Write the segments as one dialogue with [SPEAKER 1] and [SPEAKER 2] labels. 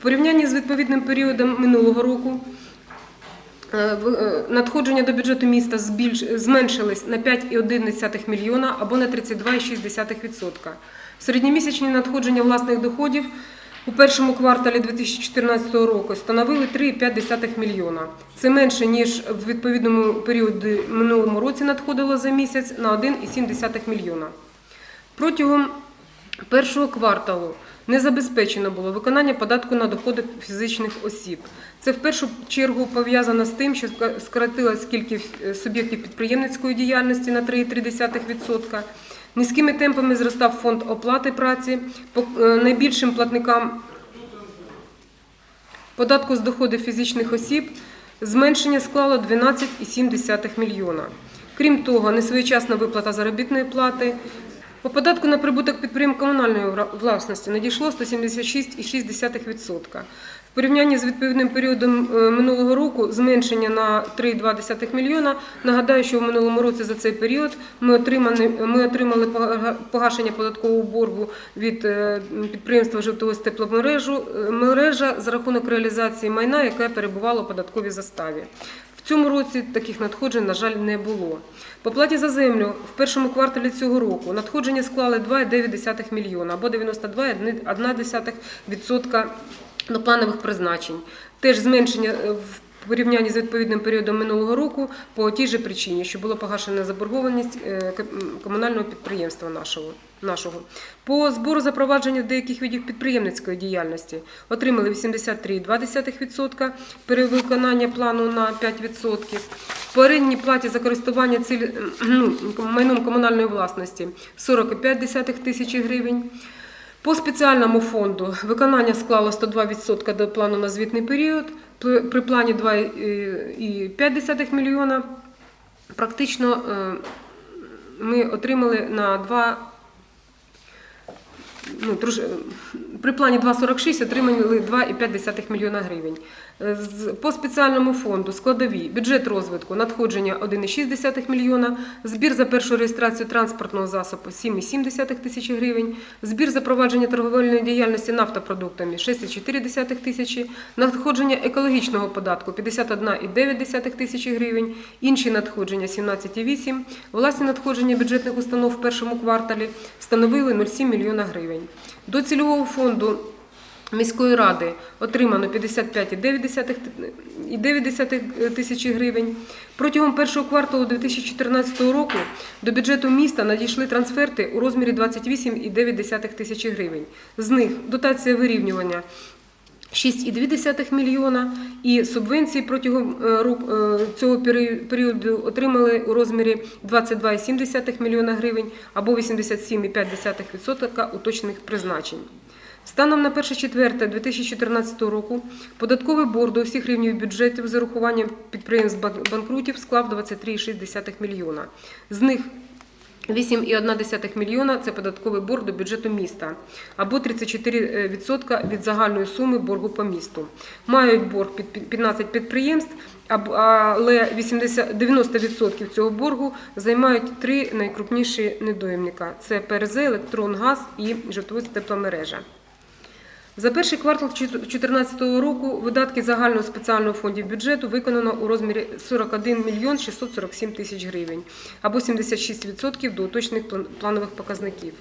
[SPEAKER 1] В порівнянні з відповідним періодом минулого року е, е, надходження до бюджету міста зменшились на 5,1 мільйона або на 32,6%. Середньомісячні надходження власних доходів у першому кварталі 2014 року становили 3,5 мільйона. Це менше, ніж в відповідному періоді минулому році надходило за місяць на 1,7 мільйона. Протягом першого кварталу не забезпечено було виконання податку на доходи фізичних осіб. Це в першу чергу пов'язано з тим, що скоротилась кількість е, суб'єктів підприємницької діяльності на 3,3%. Низькими темпами зростав фонд оплати праці. Е, Найбільшим платникам податку з доходів фізичних осіб зменшення склало 12,7 мільйона. Крім того, несвоєчасна виплата заробітної плати. По податку на прибуток підприємств комунальної власності надійшло 176,6%. В порівнянні з відповідним періодом е, минулого року зменшення на 3,2 мільйона. Нагадаю, що в минулому році за цей період ми отримали, ми отримали погашення податкового боргу від е, підприємства «Жовтоводськ тепломережу е, мережа за рахунок реалізації майна, яке перебувало у податковій заставі. В цьому році таких надходжень, на жаль, не було. По платі за землю в першому кварталі цього року надходження склали 2,9 мільйона або 92,1% до планових призначень. Теж зменшення е, в порівнянні з відповідним періодом минулого року по тій же причині, що була погашена заборгованість е, комунального підприємства нашого. нашого. По збору запровадження деяких видів підприємницької діяльності отримали 83,2% перевиконання плану на 5%. По орендній платі за користування ціль, ну, майном комунальної власності 40,5 тисячі гривень. По спеціальному фонду виконання склало 102% до плану на звітний період. При плані 2,5 мільйона практично е, ми отримали на 2 ну, трош... при плані 2,46 отримали 2,5 мільйона гривень. Е, По спеціальному фонду складові бюджет розвитку надходження 1,6 мільйона, збір за першу реєстрацію транспортного засобу 7,7 тисячі гривень, збір за провадження торговельної діяльності нафтопродуктами 6,4 тисячі, надходження екологічного податку 51,9 тисячі гривень, інші надходження 17,8, власні надходження бюджетних установ в першому кварталі становили 0,7 мільйона гривень. До цільового фонду міської ради отримано 55,9 тисячі гривень. Протягом першого кварталу 2014 року до бюджету міста надійшли трансферти у розмірі 28,9 тисячі гривень. З них дотація вирівнювання 6,2 мільйона і субвенції протягом е, е, цього періоду отримали у розмірі 22,7 мільйона гривень або 87,5% уточних призначень. Станом на 1.4.2014 року податковий борг до усіх рівнів бюджетів з урахуванням підприємств банкрутів склав 23,6 мільйона. З них 8,1 мільйона – це податковий борг до бюджету міста, або 34% від загальної суми боргу по місту. Мають борг під під 15 підприємств, але 80 90% цього боргу займають три найкрупніші недоїмника – це ПРЗ, Електронгаз і Жовтоводська тепломережа. За перший квартал 2014 року видатки загального спеціального фонду бюджету виконано у розмірі 41 мільйон 647 тисяч гривень, або 76% до уточних планових показників.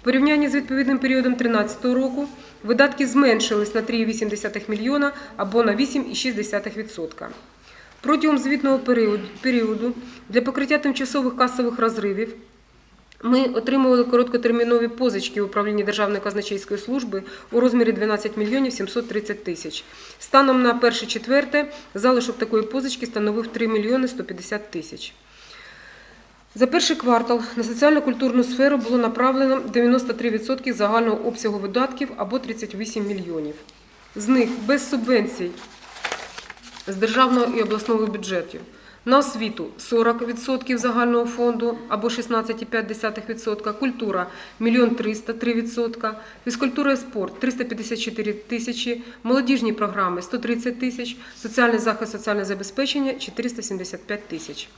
[SPEAKER 1] В порівнянні з відповідним періодом 2013 року видатки зменшились на 3,8 мільйона або на 8,6%. Протягом звітного періоду- для покриття тимчасових касових розривів ми отримували короткотермінові позички в управлінні Державної казначейської служби у розмірі 12 мільйонів 730 тисяч. Станом на 1.4 залишок такої позички становив 3 мільйони 150 тисяч. За перший квартал на соціально-культурну сферу було направлено 93% загального обсягу видатків або 38 мільйонів. З них без субвенцій з державного і обласного бюджетів. На освіту 40% загального фонду або 16,5%, культура 1 300 3%, фізкультура і спорт 354 тисячі, молодіжні програми 130 тисяч, соціальний захист, соціальне забезпечення 475 тисяч.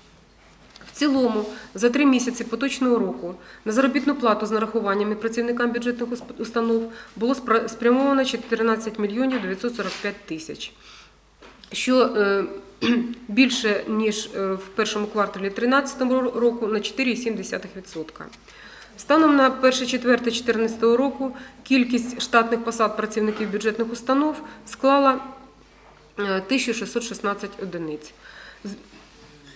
[SPEAKER 1] В цілому за три місяці поточного року на заробітну плату з нарахуваннями працівникам бюджетних установ було спрямовано 14 мільйонів 945 тисяч, що е, більше ніж е, в першому кварталі 2013 року на 4,7%. Станом на 1-4-2014 року кількість штатних посад працівників бюджетних установ склала е, 1616 одиниць.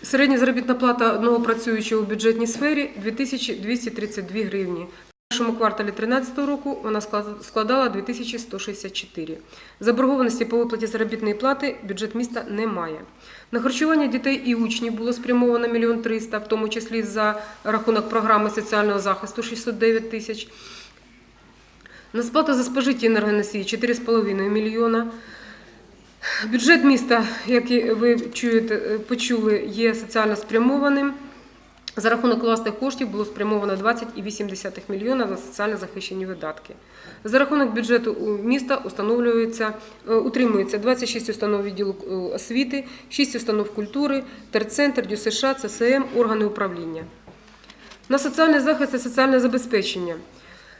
[SPEAKER 1] Середня заробітна плата одного працюючого у бюджетній сфері 2232 гривні. Першому кварталі 2013 року вона складала 2164. Заборгованості по виплаті заробітної плати бюджет міста не має. На харчування дітей і учнів було спрямовано 1 мільйон 300, в тому числі за рахунок програми соціального захисту 609 тисяч. На сплату за спожиті енергоносії 4,5 мільйона. Бюджет міста, як ви чуєте, е, почули, є соціально спрямованим. За рахунок власних коштів було спрямовано 20,8 мільйона на соціально захищені видатки. За рахунок бюджету міста установлюється, е, утримується 26 установ відділу е, освіти, 6 установ культури, терцентр, ДЮСШ, ЦСМ, органи управління. На соціальний захист та соціальне забезпечення.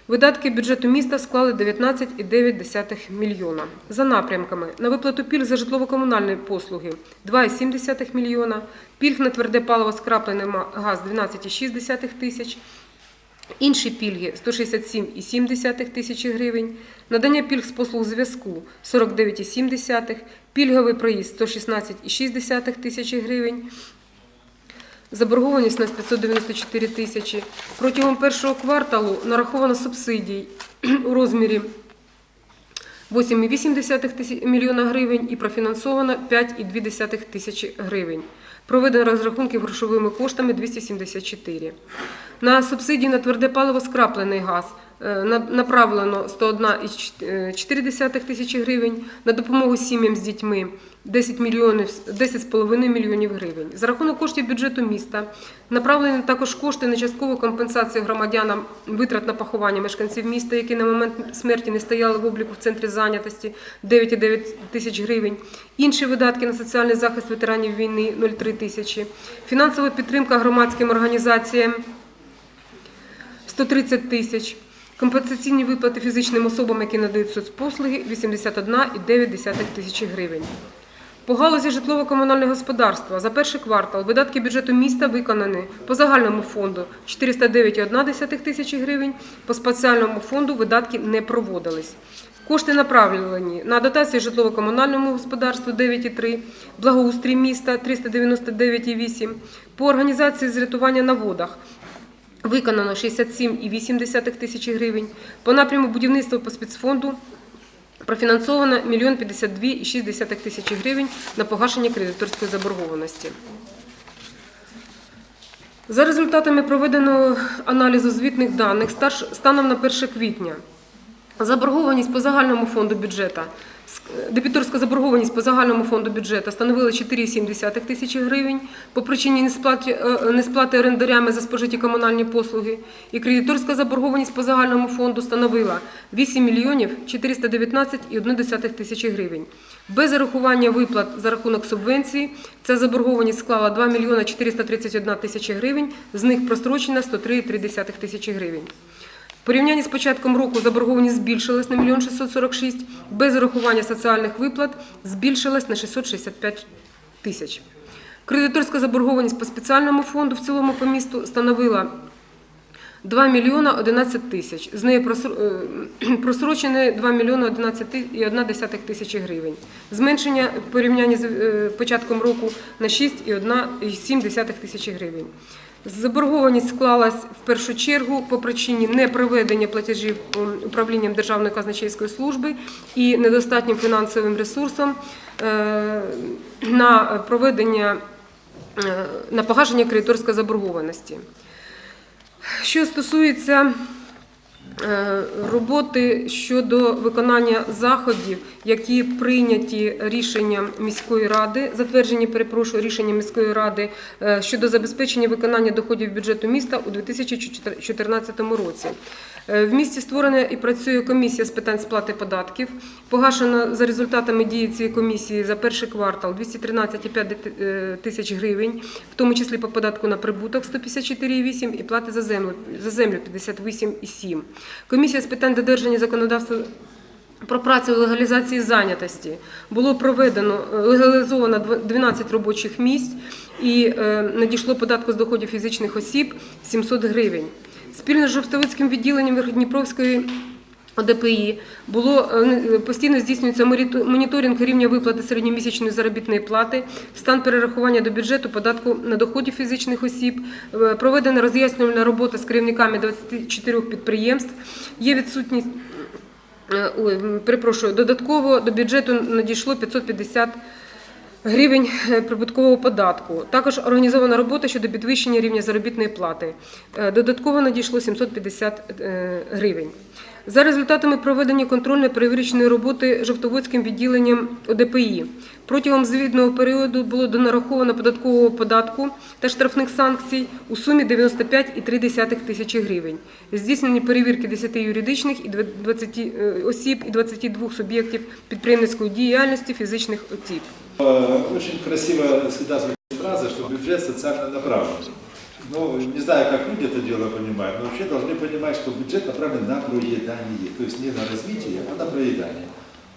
[SPEAKER 1] Видатки бюджету міста склали 19,9 мільйона. За напрямками на виплату пільг за житлово-комунальні послуги 2,7 мільйона, пільг на тверде паливо скраплений газ 12,6 тисяч, інші пільги 167,7 тисячі гривень, надання пільг з послуг зв'язку 49,7, пільговий проїзд 116,6 тисячі гривень, Заборгованість на 594 тисячі. Протягом першого кварталу нараховано субсидій у розмірі 8,8 тисяч- мільйона гривень і профінансовано 5,2 тисячі гривень. Проведено розрахунки грошовими коштами 274. На субсидії на тверде паливо скраплений газ е, на- направлено 101,4 тисячі гривень, на допомогу сім'ям з дітьми 10 мільйонів 10,5 мільйонів гривень. За рахунок коштів бюджету міста направлені також кошти на часткову компенсацію громадянам витрат на поховання мешканців міста, які на момент смерті не стояли в обліку в центрі зайнятості 9,9 тисяч гривень. Інші видатки на соціальний захист ветеранів війни 0,3 тисячі. Фінансова підтримка громадським організаціям 130 тисяч. Компенсаційні виплати фізичним особам, які надають соцпослуги 81,9 тисячі гривень. По галузі житлово-комунального господарства за перший квартал видатки бюджету міста виконані по загальному фонду 409,1 тисячі гривень, по спеціальному фонду видатки не проводились. Кошти направлені на дотації житлово-комунальному господарству 9,3, благоустрій міста 399,8, по організації з рятування на водах виконано 67,8 тисячі гривень, по напряму будівництва по спецфонду профінансовано 1 52,6 тисячі гривень на погашення кредиторської заборгованості. За результатами проведеного аналізу звітних даних станом на 1 квітня заборгованість по загальному фонду бюджету, дебіторська заборгованість по загальному фонду бюджету становила 4,7 тисячі гривень по причині несплати, е, несплати орендарями за спожиті комунальні послуги, і кредиторська заборгованість по загальному фонду становила 8 мільйонів 419,1 тисячі гривень. Без зарахування виплат за рахунок субвенції ця заборгованість склала 2 мільйона 431 тисячі гривень, з них прострочена 103,3 тисячі гривень. Порівнянні з початком року заборгованість збільшилась на 1 646, без зарахування соціальних виплат збільшилась на 665 тисяч. Кредиторська заборгованість по спеціальному фонду в цілому по місту становила 2 мільйона 11 тисяч. З неї е, просрочені 2 мільйона 11,1 тисячі гривень. Зменшення в порівнянні з е, початком року на 6,1,7 тисячі гривень. Заборгованість склалась в першу чергу по причині непроведення платежів управлінням Державної казначейської служби і недостатнім фінансовим ресурсом е, на проведення е, на погашення кредиторської заборгованості. Що стосується Роботи щодо виконання заходів, які прийняті рішенням міської ради, затверджені, перепрошую, рішенням міської ради е, щодо забезпечення виконання доходів бюджету міста у 2014 році. Е, В місті створена і працює комісія з питань сплати податків. Погашено за результатами дії цієї комісії за перший квартал 213,5 е, тисяч гривень, в тому числі по податку на прибуток 154,8 і плати за землю, за землю 58,7. Комісія з питань додержання законодавства про працю легалізації зайнятості було проведено е, легалізовано дв- 12 робочих місць і надійшло податку з доходів фізичних осіб 700 гривень. Спільно з Жовтовицьким відділенням Верхньодніпровської ОДПІ було е, постійно здійснюється моніторинг рівня виплати середньомісячної заробітної плати, стан перерахування до бюджету податку на доходів фізичних осіб, е, проведена роз'яснювальна робота з керівниками 24 підприємств. Є відсутність Е, перепрошую, додатково до бюджету надійшло 550 гривень е, прибуткового податку. Також організована робота щодо підвищення рівня заробітної плати. Е, Додатково надійшло 750 е, гривень. За результатами проведення контрольно-перевірочної роботи Жовтоводським відділенням ОДПІ протягом звітного періоду було донараховано податкового податку та штрафних санкцій у сумі 95,3 тисячі гривень. Здійснені перевірки 10 юридичних і 20 е, осіб і 22 суб'єктів підприємницької діяльності фізичних осіб.
[SPEAKER 2] Э, Очень красиво всегда звучит фраза, что бюджет социально направлен. Ну, не знаю, как люди это дело понимают, но вообще должны понимать, что бюджет направлен на проедание, то есть не на развитие, а на проедание.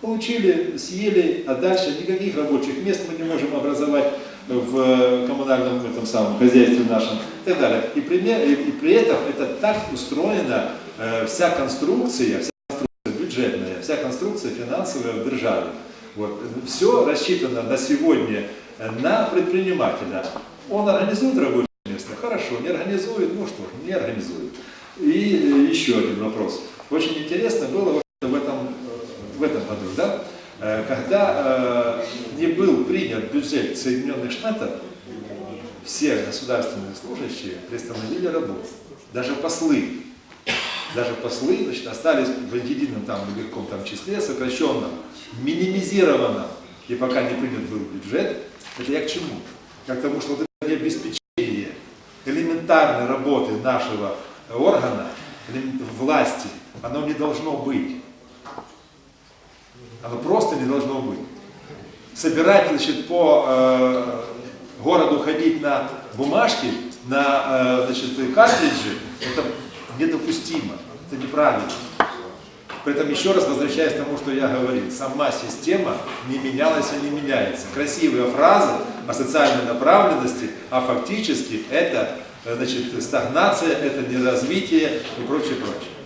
[SPEAKER 2] Получили, съели, а дальше никаких рабочих мест мы не можем образовать в коммунальном этом самом хозяйстве нашем и так далее. И, пример- и- и при этом это так устроена э, вся конструкция, вся конструкция бюджетная, вся конструкция финансовая в державе. Вот. Все рассчитано на сегодня э, на предпринимателя. Он организует рабочее место? Хорошо. Не организует? Ну что, не организует. И э, еще один вопрос. Очень интересно было в этом, э, в этом году, да, когда не был принят бюджет Соединенных Штатов, все государственные служащие приостановили работу. Даже послы. Даже послы значит, остались в едином там, в каком-то числе, сокращенном, минимизированном. И пока не принят был бюджет, это я к чему? Я к тому, что вот это обеспечение элементарной работы нашего органа, власти, оно не должно быть. Оно просто не должно быть. Собирать значит, по э, городу ходить на бумажки, на э, значит, картриджи, это недопустимо, это неправильно. При этом еще раз возвращаясь к тому, что я говорил, сама система не менялась и не меняется. Красивые фразы о социальной направленности, а фактически это э, значит, стагнация, это неразвитие и прочее, прочее.